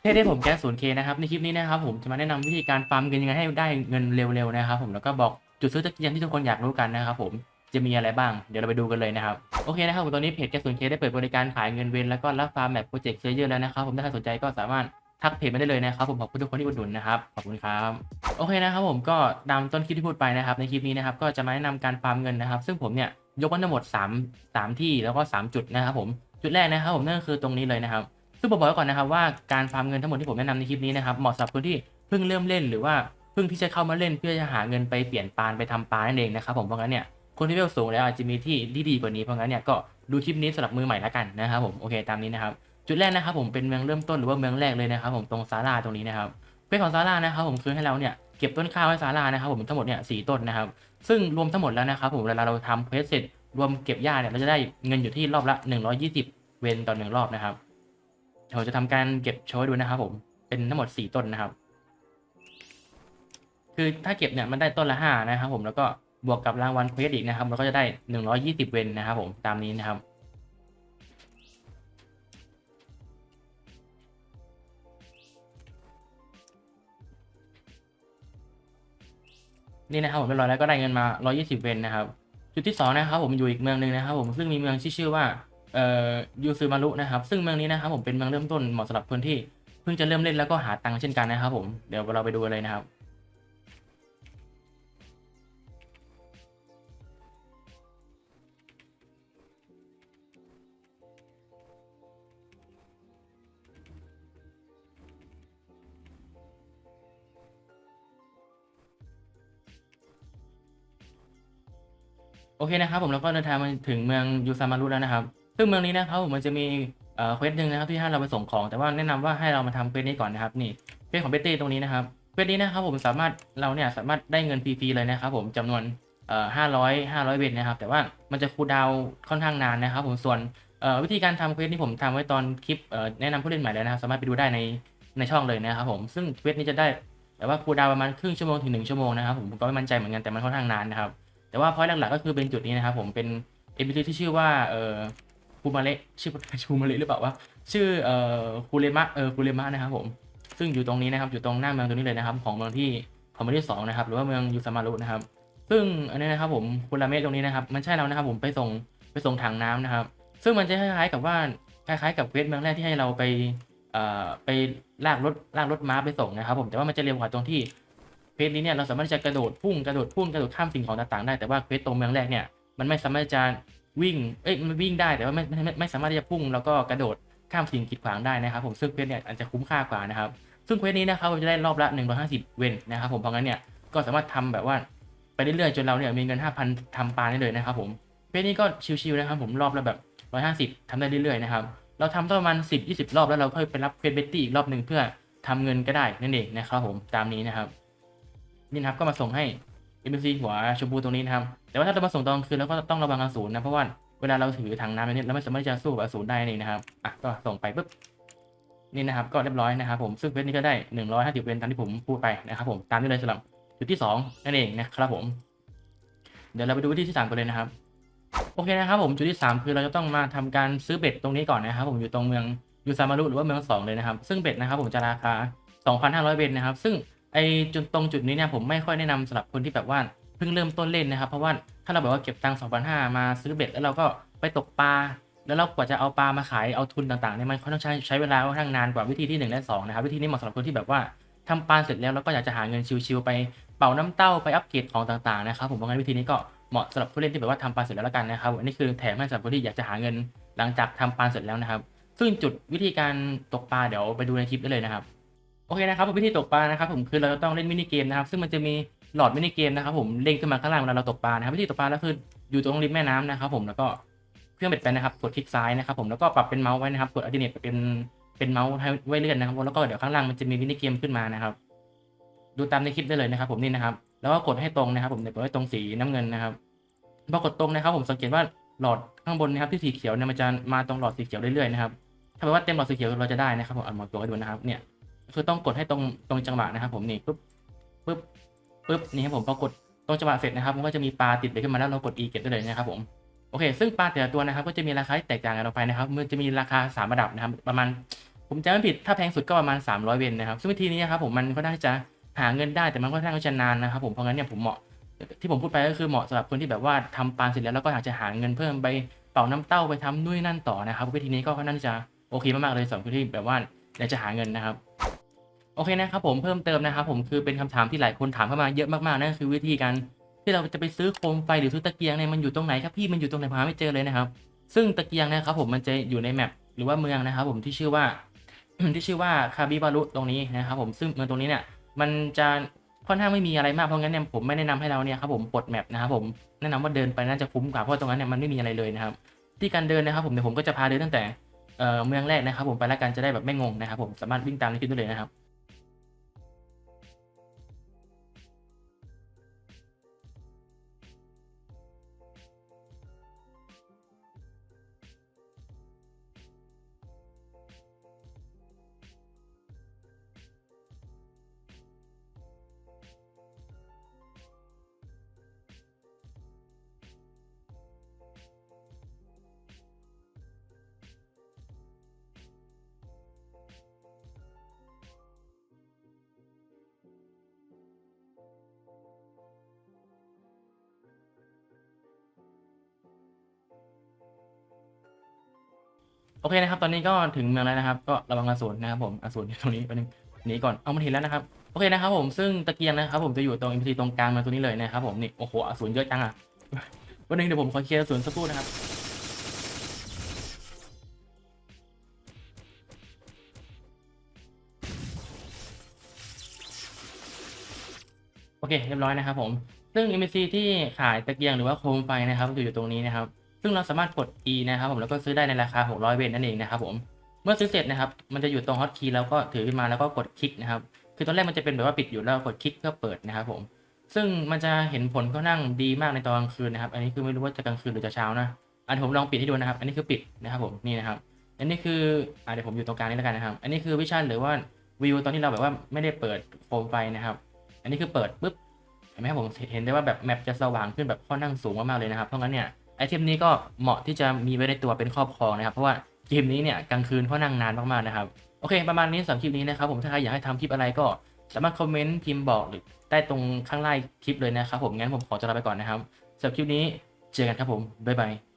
เท่ได้ผมแก๊ส 0K นะครับในคลิปนี้นะครับผมจะมาแนะนำวิธีการฟาร์มเงินยังไงให้ได้เงินเร็วๆนะครับผมแล้วก็บอกจุดซื้อตะเกียงที่ทุกคนอยากรู้กันนะครับผมจะมีอะไรบ้างเดี๋ยวเราไปดูกันเลยนะครับโอเคนะครับผมตอนนี้เพจแก๊ส 0K ได้เปิดบริการขายเงินเวนแล้วก็รับฟาร์มแบบโปรเจกต์เซเยอร์แล้วนะครับผมถ้าใครสนใจก็สามารถทักเพจมาได้เลยนะครับผมขอบคุณทุกคนที่อุดหนุนนะครับขอบคุณครับโอเคนะครับผมก็ตามต้นคลิปที่พูดไปนะครับในคลิปนี้นะครับก็จะมาแนะนำการฟาร์มเงินนะครับซึ่งผมเนี่ยยกมาทั้งหมด 3 3 ที่แล้วก็ 3 จุดนะครับผมจุดแรกนะครับผมนั่นก็คือตรงนี้เลยนะครับ ซึ่งผมบอกไว้ก่อนนะครับว่าการฟาร์มเงินทั้งหมดที่ผมแนะนำในคลิปนี้นะครับเหมาะสำหรับคนที่เพิ่งเริ่มเล่นหรือว่าเพิ่งที่จะเข้ามาเล่นเพื่อจะหาเงินไปเปลี่ยนปานไปทำปานนั่นเองนะครับผมเพราะงั้นเนี่ยคนที่เวลสูงแล้วอาจจะมีที่ที่ดีกว่านี้เพราะงั้นเนี่ยก็ดูคลิปนี้สำหรับมือใหม่แล้วกันนะครับผมโอเคตามนี้นะครับจุดแรกนะครับผมเป็นเมืองเริ่มต้นหรือว่าเมืองแรกเลยนะครับผมตรงซาลาตรงนี้นะครับเพื่ของซาลานะครับผมคือให้เราเนี่ยเก็บต้นข้าวให้ซาลานะครับผมทั้งหมดเนี่ยสต้นนะครับซึ่งรวมทั้งหมดแล้วนะครับผมเวลาเราทำเควสเสร็จรวมเก็บหญ้าเนี่ยเราจะได้เงินอยู่ที่รอบละ 120 เวนต่อหนึ่งรอบนะครับ เราจะทำการเก็บโชว์ให้ดูนะครับ ผม เป็นทั้งหมดสี่ต้นนะครับ คือถ้าเก็บเนี่ยมันได้ต้นละห้านะครับ ผมแล้วก็บวกกับรางวัลเควสอีกนะครับเราก็จะได้หนึ่งร้อยี่สิบเวนนะครับ ผมตามนี้นะครับนี่นะครับผมเรียบร้อยแล้วก็ได้เงินมา 120 เวนนะครับ จุดที่สองนะครับผมอยู่อีกเมืองหนึ่งนะครับผมซึ่งมีเมืองที่ชื่อว่า เอ่อยูซูมารุนะครับ ซึ่งเมืองนี้นะครับผมเป็นเมืองเริ่มต้นเหมาะสำหรับคนที่เพิ่งจะเริ่มเล่นแล้วก็หาตังค์เช่นกันนะครับผมเดี๋ยวเราไปดูเลยนะครับโอเคนะครับผมเราก็เดินทางมาถึงเมืองยูซามารุแล้วนะครับ ซึ่งเมืองนี้นะครับผมมันจะมีเควสหนึ่งนะครับที่ให้เราไปส่งของ แต่ว่าแนะนำว่าให้เรามาทำเควสนี้ก่อนนะครับนี่เควสของเบตตี้ตรงนี้นะครับเควสนี้นะครับผมสามารถเราเนี่ยสามารถได้เงินฟรีๆเลยนะครับผมจำนวนเอ่อห้าร้อยห้าร้อยเวนนะครับ แต่ว่ามันจะคูดาวค่อนข้างนานนะครับ ผมส่วนวิธีการทำเควสนี้ผมทำไว้ตอนคลิปแนะนำผู้เล่นใหม่แล้วนะครับ สามารถไปดูได้ในในช่องเลยนะครับผมซึ่งเควสนี้จะได้แต่ว่าคูดาวประมาณครึ่งชั่วโมงถึงหนึ่งชั่วโมงนะครับผมก็ไม่มั่นใจเหมือนกันแต่มันค่อนข้างนานนะครับแต่ว่าพอยต์หลักๆก็คือเป็นจุดนี้นะครับผมเป็นเอพิที่ชื่อว่าเอ่อ คูมาเละชื่อชูมาเละหรือเปล่าวะชื่อเอ่อคูเรมะเออคูเรมะนะครับผมซึ่งอยู่ตรงนี้นะครับอยู่ตรงหน้าเมืองตรงนี้เลยนะครับ ของเมืองที่ของเมืองที่สองนะครับหรือว่าเมืองยูซามารุนะครับ ซึ่งอันนี้นะครับผมคูราเมะตรงนี้นะครับมันใช่แล้วนะครับผมไปส่งไปส่งถังน้ำนะครับ ซึ่งมันจะคล้ายๆกับว่าคล้ายๆกับเวสเมืองแรกที่ให้เราไปเอ่อไปลากรถลากรถม้าไปส่งนะครับ ผมแต่ว่ามันจะเร็วกว่าตรงที่เควสนี้เนี่ยเราสามารถจะกระโดดพุ่งกระโดดพุ่งกระโดดข้ามสิ่งของต่างๆได้แต่ว่าเควสตรงเมืองแรกเนี่ยมันไม่สามารถจะ วิ่ง เอ้ยมันวิ่งได้แต่ว่าไม่ไม่ไม่ไม่สามารถที่จะพุ่งแล้วก็กระโดดข้ามสิ่งกีดขวางได้นะครับผมซึ่งเควสเนี่ยอาจจะคุ้มค่ากว่านะครับ ซึ่งเควสนี้นะครับเราจะได้รอบละ 150 เวนนะครับผมเพราะงั้นเนี่ยก็สามารถทำแบบว่าไปเรื่อยๆจนเราเนี่ยมีเงิน 5,000ทำปลาได้เลยนะครับผมเควสนี้ก็ชิวๆนะครับผมรอบละแบบ 150ทำได้เรื่อยๆนะครับเราทำประมาณ10-20 รอบแล้วเราค่อยไปรับเควสเบตตี้อีกรอบหนึ่งเพื่อทำเงินก็ได้นั่นเองนะครับผมตามนี้นะครับนี่นะครับก็มาส่งให้ MBC หัวชมพูตรงนี้นะครับ แต่ว่าถ้าเรามาส่งตอนกลางคืนแล้วก็ต้องระวังอสูรนะ เพราะว่าเวลาเราถือถังน้ำแบบนี้เราไม่สามารถจะสู้กับอสูรได้นี่นะครับ อะก็ส่งไปปุ๊บนี่นะครับ ก็เรียบร้อยนะครับผมซึ่งเวทนี้ก็ได้ 150เวนตามที่ผมพูดไปนะครับผมตามนี้เลยสำหรับจุดที่ 2 นั่นเองนะครับผม เดี๋ยวเราไปดูวิธีที่3กันเลยนะครับ โอเคนะครับผมจุดที่ 3 คือเราจะต้องมาทำการซื้อเบ็ดตรงนี้ก่อนนะครับ ผมอยู่ตรงเมืองยูซามารุหรือว่าเมืองสองเลยนะครับ ซึ่งเบ็ดนะครับผมจะราคา 2,500เวนนะครับ ซึ่ง ไอจุดตรงจุดนี้เนี่ยผมไม่ค่อยแนะนำสำหรับคนที่แบบว่าเพิ่งเริ่มต้นเล่นนะครับ เพราะว่าถ้าเราแบบว่าเก็บตังค์2,500มาซื้อเบ็ดแล้วเราก็ไปตกปลาแล้วเรากว่าจะเอาปลามาขายเอาทุนต่างๆเนี่ยมันค่อนข้างใช้ใช้เวลาค่อนข้างนานกว่าวิธีที่ 1 และ 2 นะครับ วิธีนี้เหมาะสำหรับคนที่แบบว่าทำปลาเสร็จแล้วแล้วก็อยากจะหาเงินชิวๆไปเป่าน้ำเต้าไปอัปเกรดของต่างๆนะครับผมเพรางั้นวิธีนี้ก็เหมาะสำหรับผู้เล่นที่แบบว่าทำปลาเสร็จแล้วละกันนะครับอันนี้คือแถมให้สำหรับคนที่อยากจะหาเงินหลังจากทำปลาเสร็จแล้วนะครับ ซึ่งจุดวิธีการตกปลาเดี๋ยวไปดูในคลิปได้เลยนะครับ โอเคนะครับผมวิธีตกปลานะครับผมคือเราจะต้องเล่นมินิเกมนะครับซึ่งมันจะมีหลอดมินิเกมนะครับผมเด้งขึ้นมาข้างล่างเวลาเราตกปลานะครับวิธีตกปลาก็คืออยู่ตรงริมแม่น้ำนะครับผมแล้วก็เครื่องเบ็ดไปนะครับกดคลิกซ้ายนะครับผมแล้วก็ปรับเป็นเมาส์ไว้นะครับกดอัลติเนตเป็นเป็นเมาส์ให้ไว้เลื่อนนะครับผมแล้วก็เดี๋ยวข้างล่างมันจะมีมินิเกมขึ้นมานะครับดูตามในคลิปได้เลยนะครับ ผมนี่นะครับ แล้วก็กดให้ตรงนะครับ ผมเดี๋ยวกดให้ตรงสีน้ำเงินนะครับพอกดตรงนะครับ ผมสังเกตว่าหลอดข้างบนนะครับที่สีเขียวเนี่ยมันจะมาตรงหลอดสีเขียวเรื่อยๆนะครับถ้าแปลว่าเต็มหลอดสีเขียวเราจะได้นะครับผมอ่านหมดตัวให้ดูนะครับเนี่ย คือต้องกดให้ตรงตรงจังหวะนะครับ ผมนี่ปุ๊บปุ๊บปุ๊บนี่ครับผมพอกดตรงจังหวะเสร็จนะครับมันก็จะมีปลาติดไปขึ้นมาแล้วเรากด e เก็บได้เลยนะครับผมโอเค ซึ่งปลาแต่ละตัวนะครับ ก็จะมีราคาแตกต่างกันออกไปนะครับ มันจะมีราคาสามระดับนะครับ ประมาณ ผมจำไม่ผิด ถ้าแพงสุดก็ประมาณ 300 เวนนะครับ ซึ่งวิธีนี้นะครับผมมันก็น่าจะหาเงินได้ แต่มันก็ค่าจะนานนะครับผม เพราะงั้นเนี่ยผมเหมาะ ที่ผมพูดไปก็คือเหมาะสำหรับคนที่แบบว่าทำปลาเสร็จแล้วแล้วก็อยากจะหาเงินเพิ่มไปเป่าน้ำเต้าไปทำนู่นนั่นต่อนะครับ วิธีนี้ก็ค่าจะโอเคมากๆเลยสำหรับคนที่แบบว่าอยากจะหาเงินนะครับ โอเคนะครับผมเพิ่มเติมนะครับผมคือเป็นคำถามที่หลายคนถามเข้ามาเยอะมากๆนั่นคือวิธีการที่เราจะไปซื้อโคมไฟหรือซื้อตะเกียงเนี่ยมันอยู่ตรงไหนครับพี่มันอยู่ตรงไหนหาไม่เจอเลยนะครับ ซึ่งตะเกียงนะครับผมมันจะอยู่ในแมปหรือว่าเมืองนะครับผมที่ชื่อว่าที่ชื่อว่าคาบิบารุตรงนี้นะครับผมซึ่งเมืองตรงนี้เนี่ยมันจะค่อนข้างไม่มีอะไรมากเพราะงั้นเนี่ยผมไม่แนะนำให้เราเนี่ยครับผมปลดแมปนะครับผมแนะนำว่าเดินไปน่าจะคุ้มกว่าเพราะตรงนั้นเนี่ยมันไม่มีอะไรเลยนะครับที่การเดินนะครับผมเดี๋ยวผมก็จะพาเดินตั้งแต่เอ่อเมืองแรกนะครับผมไปแล้วกันจะได้แบบไม่งงนะครับผมสามารถวิ่งตามในคลิปได้เลยนะครับ โอเคนะครับ ตอนนี้ก็ถึงเมืองแล้วนะครับ ก็ระวังอสูรนะครับผมอสูรอยู่ตรงนี้ไปบนึงหนีก่อนเอามันเห็นแล้วนะครับโอเคนะครับผมซึ่งตะเกียงนะครับผมจะอยู่ตรงอิมพีตรงกลางมืองตัวนี้เลยนะครับผมนี่โอ้โหอสูรเยอะจังอะวันนึงเดี๋ยวผมขอเคลียร์อสูรสักครู่นะครับโอเคเรียบร้อยนะครับผมซึ่ง NPC ที่ขายตะเกียงหรือว่าโคมไฟนะครับจะอยู่ตรงนี้นะครับ ซึ่งเราสามารถกด E นะครับผมแล้วก็ซื้อได้ในราคา 600 เวนนั่นเองนะครับผมเมื่อซื้อเสร็จนะครับมันจะอยู่ตรงฮอตคีย์แล้วก็ถือขึ้นมาแล้วก็กดคลิกนะครับคือตอนแรกมันจะเป็นแบบว่าปิดอยู่แล้วกดคลิกเพื่อเปิดนะครับผมซึ่งมันจะเห็นผลค่อนข้างดีมากในตอนกลางคืนนะครับ อันนี้คือไม่รู้ว่าจะกลางคืนหรือจะเช้านะอันผมลองปิดให้ดูนะครับ อันนี้คือปิดนะครับผมนี่นะครับ อันนี้คืออ่าเดี๋ยวผมอยู่ตรงกลางนี้แล้วกันนะครับ อันนี้คือวิชั่นหรือว่าวิวตอนที่เราแบบว่าไม่ได้เปิดโคมไฟนะครับ อันนี้คือเปิดปุ๊บเห็นไหมครับผมเห็นได้ว่าแบบแมปจะสว่างขึ้นแบบค่อนข้างสูงมากๆเลยนะครับเพราะงั้นเนี่ย ไอเทมนี้ก็เหมาะที่จะมีไว้ในตัวเป็นครอบครองนะครับ เพราะว่าเกมนี้เนี่ยกลางคืนเขานั่งนานมากๆนะครับ โอเค ประมาณนี้สำหรับคลิปนี้นะครับผมถ้าใครอยากให้ทำคลิปอะไรก็สามารถคอมเมนต์พิมพ์บอกหรือใต้ตรงข้างล่างคลิปเลยนะครับผมงั้นผมขอจะลาไปก่อนนะครับสำหรับคลิปนี้เจอกันครับผมบ๊ายบาย